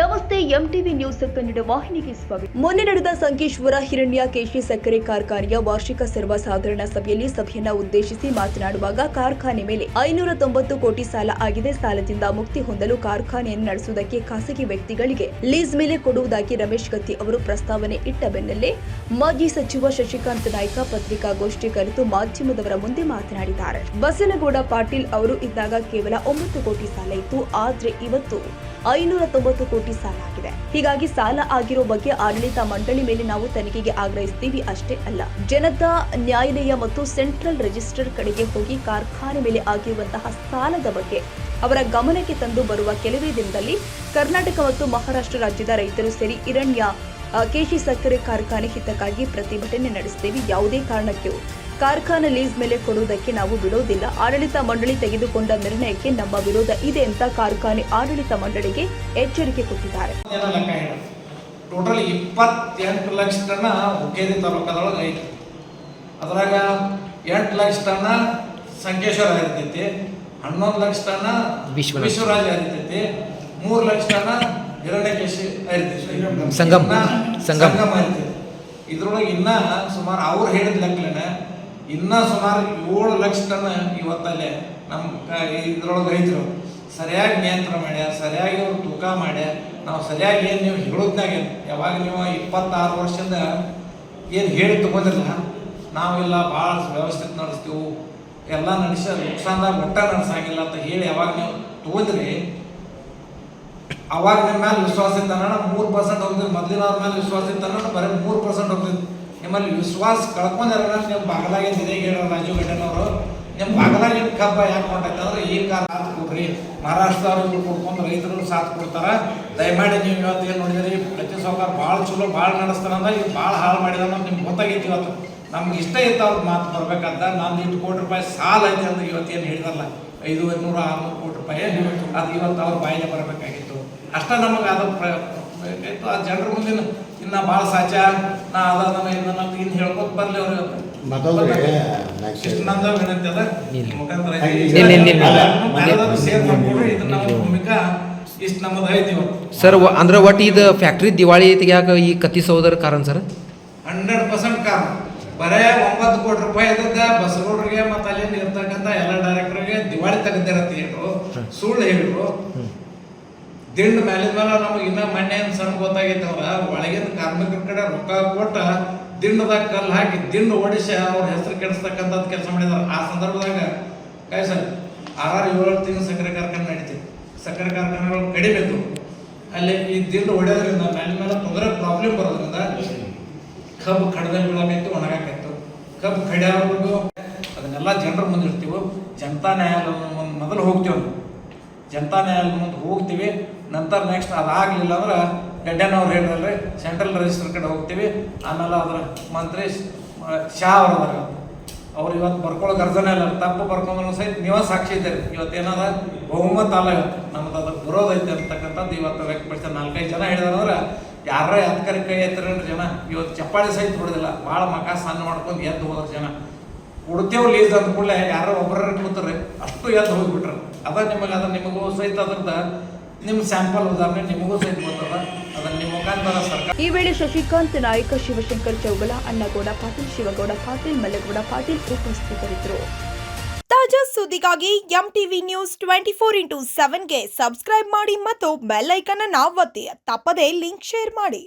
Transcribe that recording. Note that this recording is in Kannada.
ನ್ಯೂಸ್ ಕನ್ನಡ ವಾಹಿನಿಗೆ ಸ್ವಾಗತ. ಮೊನ್ನೆ ನಡೆದ ಸಂಕೇಶ್ವರ ಹಿರಣ್ಯ ಕೇಶಿ ಸಕ್ಕರೆ ಕಾರ್ಖಾನೆಯ ವಾರ್ಷಿಕ ಸರ್ವಸಾಧಾರಣ ಸಭೆಯಲ್ಲಿ ಸಭೆಯನ್ನ ಉದ್ದೇಶಿಸಿ ಮಾತನಾಡುವಾಗ ಕಾರ್ಖಾನೆ ಮೇಲೆ ಐನೂರ ತೊಂಬತ್ತು ಕೋಟಿ ಸಾಲ ಆಗಿದೆ. ಸಾಲದಿಂದ ಮುಕ್ತಿ ಹೊಂದಲು ಕಾರ್ಖಾನೆಯನ್ನು ನಡೆಸುವುದಕ್ಕೆ ಖಾಸಗಿ ವ್ಯಕ್ತಿಗಳಿಗೆ ಲೀಸ್ ಮೇಲೆ ಕೊಡುವುದಾಗಿ ರಮೇಶ್ ಕತ್ತಿ ಅವರು ಪ್ರಸ್ತಾವನೆ ಇಟ್ಟ ಬೆನ್ನಲ್ಲೇ ಮಾಜಿ ಸಚಿವ ಶಶಿಕಾಂತ್ ನಾಯ್ಕ ಪತ್ರಿಕಾಗೋಷ್ಠಿ ಕರೆದು ಮಾಧ್ಯಮದವರ ಮುಂದೆ ಮಾತನಾಡಿದ್ದಾರೆ. ಬಸನಗೌಡ ಪಾಟೀಲ್ ಅವರು ಇದ್ದಾಗ ಕೇವಲ ಒಂಬತ್ತು ಕೋಟಿ ಸಾಲ ಇತ್ತು. ಆದ್ರೆ ಇವತ್ತು ಐನೂರ ತೊಂಬತ್ತು ಕೋಟಿ ಸಾಲ ಆಗಿದೆ ಹೀಗಾಗಿ ಸಾಲ ಆಗಿರೋ ಬಗ್ಗೆ ಆಡಳಿತ ಮಂಡಳಿ ಮೇಲೆ ನಾವು ತನಿಖೆಗೆ ಆಗ್ರಹಿಸ್ತೀವಿ ಅಷ್ಟೇ ಅಲ್ಲ. ಜನತಾ ನ್ಯಾಯಾಲಯ ಮತ್ತು ಸೆಂಟ್ರಲ್ ರಿಜಿಸ್ಟರ್ ಕಡೆಗೆ ಹೋಗಿ ಕಾರ್ಖಾನೆ ಮೇಲೆ ಆಗಿರುವಂತಹ ಸಾಲದ ಬಗ್ಗೆ ಅವರ ಗಮನಕ್ಕೆ ತಂದು ಬರುವ ಕೆಲವೇ ದಿನದಲ್ಲಿ ಕರ್ನಾಟಕ ಮತ್ತು ಮಹಾರಾಷ್ಟ್ರ ರಾಜ್ಯದ ರೈತರು ಸೇರಿ ಇರಣ್ಯ ಕೇಶಿ ಸಕ್ಕರೆ ಕಾರ್ಖಾನೆ ಹಿತಕ್ಕಾಗಿ ಪ್ರತಿಭಟನೆ ನಡೆಸುತ್ತೇವೆ ಯಾವುದೇ ಕಾರಣಕ್ಕೂ ಕಾರ್ಖಾನೆ ಲೀಸ್ ಮೇಲೆ ಕೊಡುವುದಕ್ಕೆ ನಾವು ಬಿಡೋದಿಲ್ಲ ಆಡಳಿತ ಮಂಡಳಿ ತೆಗೆದುಕೊಂಡ ನಿರ್ಣಯಕ್ಕೆ ನಮ್ಮ ವಿರೋಧ ಇದೆ ಅಂತ ಕಾರ್ಖಾನೆ ಆಡಳಿತ ಮಂಡಳಿಗೆ ಎಚ್ಚರಿಕೆ ಕೊಟ್ಟಿದ್ದಾರೆ. ಟೋಟಲ್ ಇಪ್ಪತ್ತೆಂಟು ಲಕ್ಷ ಟನ್ ಹುಕ್ಕೇರಿ ತಾಲೂಕದೊಳಗೆ ಐತಿ. ಅದ್ರಾಗ ಎಂಟು ಲಕ್ಷ ಟನ್ ಸಂಕೇಶ್ವರ ಹರಿತೈತಿ ಹನ್ನೊಂದು ಲಕ್ಷ ಟನ್ ವಿಶ್ವನಾಥ್. ವಿಶ್ವರಾಜ ಹರಿತೈತಿ ಮೂರು ಲಕ್ಷ ಟನ್ ಹಿರಣ್ಯಕೇಶಿ ಸಂಗಮ್. ಸಂಗಮ್. ಇದ್ರೊಳಗೆ ಇನ್ನ ಸುಮಾರು ಅವ್ರು ಹೇಳಿದ ಲೆಕ್ಕಲೇನೆ ಇನ್ನ ಸುಮಾರು ಏಳು ಲಕ್ಷ ಟನ್ ಇವತ್ತಲ್ಲೇ ನಮ್ಮ ಇದ್ರೊಳಗೆ ರೈತರು ಸರಿಯಾಗಿ ನಿಯಂತ್ರಣ ಮಾಡ್ಯ ಸರಿಯಾಗಿ ಅವ್ರು ತೂಕ ಮಾಡ್ಯ ನಾವು ಸರಿಯಾಗಿ ಏನು ನೀವು ಹೇಳೋದ್ನಾಗ ಯಾವಾಗ ನೀವು ಇಪ್ಪತ್ತಾರು ವರ್ಷದಿಂದ ಏನು ಹೇಳಿ ತಗೋದಿಲ್ಲ ನಾವೆಲ್ಲ ಭಾಳ ವ್ಯವಸ್ಥಿತ ನಡೆಸ್ತೀವಿ ಎಲ್ಲ ನಡೆಸ ನುಕ್ಸಾನ್ದಾಗ ಒಟ್ಟ ನಡೆಸಂಗಿಲ್ಲ ಅಂತ ಹೇಳಿ ಯಾವಾಗ ನೀವು ತಗೋದ್ರಿ ಅವಾಗ ನಿಮ್ಮ ಮೇಲೆ ವಿಶ್ವಾಸ ಇತ್ತನ ಮೂರು ಪರ್ಸೆಂಟ್ ಮೊದಲಿನ ಮೊದಲಿನವ್ರ ಮೇಲೆ ವಿಶ್ವಾಸ ಇತ್ತನ ಬರೀ ಮೂರು ಪರ್ಸೆಂಟ್ ಹೋಗ್ತದೆ. ನಿಮ್ಮಲ್ಲಿ ವಿಶ್ವಾಸ ಕಳ್ಕೊಂಡಿರೋಣ ನಿಮ್ಮ ಬಾಗಲಾಗೆ ಹೇಳೋ ರಾಜು ಗಡ್ಡನವರು. ನಿಮ್ಮ ಬಾಗಲಾಗಿನ ಕಬ್ಬ ಯಾಕೆ ಕೊಂಡೈತೆ ಅಂದ್ರೆ, ಈ ಕಾಲ ಸಾಥ್ ಕೊಡ್ರಿ. ಮಹಾರಾಷ್ಟ್ರದವ್ರು ಕೊಡ್ಕೊಂಡು ರೈತರು ಸಾಥ್ ಕೊಡ್ತಾರ. ದಯಮಾಡಿ ನೀವು ಇವತ್ತು ಏನು ನೋಡಿದ್ರಿ, ಪ್ರತಿ ಸಾವುಕಾರ ಭಾಳ ಚಲೋ, ಭಾಳ ನಡೆಸ್ತಾರ ಅಂದ್ರೆ ಇವ್ ಭಾಳ ಹಾಳು ಮಾಡಿದ ನಿಮ್ಗೆ ಗೊತ್ತಾಗೈತಿ ಇವತ್ತು. ನಮ್ಗೆ ಇಷ್ಟ ಇತ್ತು ಅವ್ರ ಮಾತು ಬರ್ಬೇಕಂತ ನಾನು ಇಷ್ಟು ಕೋಟಿ ರೂಪಾಯಿ ಸಾಲ ಐತೆ ಅಂದ್ರೆ ಇವತ್ತು ಏನು ಹೇಳಿದಲ್ಲ ಐದು ನೂರ ಆರುನೂರು ಕೋಟಿ ರೂಪಾಯಿ. ಅದು ಇವತ್ತು ಅವ್ರ ಬಾಯಿಗೆ ಬರಬೇಕಾಗಿತ್ತು. ಅಷ್ಟ ನಮಗೆ ಅದ ಪ್ರ- ಬೇಕಾಯ್ತು ಆ ಜನರ ಮುಂದಿನ ಇನ್ನ ಭಾಳ ಸಾಚ ನಾ ಅದ ಅದನ್ನ ಇದನ್ನ ನಮ್ಗೆ ಇನ್ನು ಹೇಳ್ಕೊತ ಬರ್ಲಿ ಅವ್ರು ಮತ್ತೊಂದ್ರೆ ಇಷ್ಟು ನಂದು ವಿನಂತಿ ಅದ. ಮುಖಾಂತರ ಸೇರ್ ಮಾಡ್ಕೊಡ್ರಿ ಭೂಮಿಕಾ ಇಷ್ಟು ನಮ್ಮದು ಐತಿ ಸರ್ ವ- ಅಂದ್ರೆ ಒಟ್ಟು ಇದು ಫ್ಯಾಕ್ಟ್ರಿ ದಿವಾಳಿ ತೆಗಿಯಾಕ ಈ ಕತ್ತಿಸೋದರ ಕಾರಣ ಸರ್? ಹಂಡ್ರೆಡ್ ಪರ್ಸೆಂಟ್ ಕಾರಣ. ಬರೇ ಒಂಬತ್ತು ಕೋಟಿ ರೂಪಾಯಿ ಇದ್ದದ್ದ ಬಸಗೌಡ್ರಿಗೆ ಮತ್ತೆ ಅಲ್ಲಿ ಇರ್ತಕ್ಕಂಥ ಎಲ್ಲ ಡೈರೆಕ್ಟರ್ಗೆ ದಿವಾಳಿ ತೆಗೆದಿರತ್ತೆ ಹೇಳು ಸುಳ್ಳು ಹೇಳು. ದಿಂಡ್ ಮೇಲಿನ ಮೇಲೆ ನಮಗೆ ಇನ್ನ ಮೊನ್ನೆ ಸಣ್ಣ ಗೊತ್ತಾಗೈತೆ ಅವ್ರ. ಒಳಗಿನ ಕಾರ್ಮಿಕರ ಕಡೆ ರೊಕ್ಕ ಕೊಟ್ಟ ದಿಂಡದಾಗ ಕಲ್ಲು ಹಾಕಿ ದಿಂಡು ಓಡಿಸಿ ಅವ್ರ ಹೆಸರು ಕೆಡಿಸ್ತಕ್ಕಂಥದ್ದು ಕೆಲಸ ಮಾಡಿದಾರೆ. ಆ ಸಂದರ್ಭದಾಗ ಕಾಯ್ ಸರ್, ಆರಾರು ಏಳು ತಿಂಗಳು ಸಕ್ಕರೆ ಕಾರ್ಖಾನೆ ನಡೀತಿತ್ತು ಸಕ್ಕರೆ ಕಾರ್ಖಾನೆಗಳು ಕಡಿಬೇಕು. ಅಲ್ಲಿ ಈ ದಿಂಡು ಹೊಡೆಯೋದ್ರಿಂದ ಮ್ಯಾಲ ಮೇಲೆ ತೊಂದರೆ ಪ್ರಾಬ್ಲಮ್ ಬರೋದ್ರಿಂದ ಕಬ್ಬು ಕಡದಲ್ಲಿ ಬೀಳಬೇಕು ಒಣಗಾಕಿತ್ತು ಕಬ್ಬು ಕಡಿಯೋರ್ಗು ಅದನ್ನೆಲ್ಲ ಜನರ ಮುಂದೆ ಇರ್ತೀವಿ ಜನತಾ ನ್ಯಾಯಾಲಯ ಮುಂದೆ ಮೊದಲು ಹೋಗ್ತೀವಿ. ಜನತಾ ನ್ಯಾಯಾಲಯ ಮುಂದೆ ಹೋಗ್ತೀವಿ. ನಂತರ ನೆಕ್ಸ್ಟ್ ಅದಾಗಲಿಲ್ಲ ಅಂದ್ರೆ ಗಡ್ಡನವ್ರು ಹೇಳಿದ್ರಲ್ರಿ ಸೆಂಟ್ರಲ್ ರಿಜಿಸ್ಟರ್ ಕಡೆ ಹೋಗ್ತೀವಿ. ಆಮೇಲೆ ಅದರ ಮಂತ್ರಿ ಶ- ಶಾ ಅವರು ಇವತ್ತು ಬರ್ಕೊಳ್ಳೋ ಗರ್ಜನೆ ಇಲ್ಲ, ತಪ್ಪು ಬರ್ಕೊಂಡ್ರು ಸಹಿತ ನೀವೇ ಸಾಕ್ಷಿ ಇವತ್ತು ಏನದ ಬಹುಮತ ಅಲ್ಲ ಇವತ್ತು. ನಮ್ದು ಅದಕ್ಕೆ ವಿರೋಧ ಐತೆ ಅಂತಕ್ಕಂಥದ್ದು ಇವತ್ತು ವ್ಯಕ್ತಪಡಿಸ್ತಾರೆ ನಾಲ್ಕೈದು ಜನ ಹೇಳಿದಾರಂದ್ರೆ ಯಾರ ಎತ್ಕರಿ ಕೈ ಎತ್ತರೇನ್ರಿ ಜನ, ಇವತ್ತು ಚಪ್ಪಾಳಿ ಸಹಿತ ಹೊಡೆದಿಲ್ಲ ಭಾಳ ಮಕ ಸಣ್ಣ ಮಾಡ್ಕೊಂಡು ಎದ್ದು ಹೋದ್ರೆ ಜನ. ಕೊಡ್ತೇವೆ ಲೀಸ್ ಅಂದ ಕೂಡಲೇ ಯಾರೋ ಒಬ್ಬರ ಕೂತಾರೆ ಅಷ್ಟು ಎದ್ದು ಹೋಗ್ಬಿಟ್ರೆ. ಅದ ನಿಮಗೆ, ಅದ ನಿಮಗೂ ಸಹಿತ ಅದ್ರದ್ದು ಈ ವೇಳೆ ಶಶಿಕಾಂತ್ ನಾಯಕ ಶಿವಶಂಕರ್ ಚೌಗಲ ಅಣ್ಣಗೌಡ ಪಾಟೀಲ್, ಶಿವಗೌಡ ಪಾಟೀಲ್, ಮಲ್ಲಗೌಡ ಪಾಟೀಲ್ ಉಪಸ್ಥಿತರಿದ್ದರು. ತಾಜಾ ಸುದ್ದಿಗಾಗಿ M TV news twenty four into ಸೆವೆನ್ಗೆ subscribe ಮಾಡಿ ಮತ್ತು ಬೆಲ್ ಐಕನ್ ಅನ್ನು ಒತ್ತಿ. ತಪ್ಪದೇ ಲಿಂಕ್ ಶೇರ್ ಮಾಡಿ.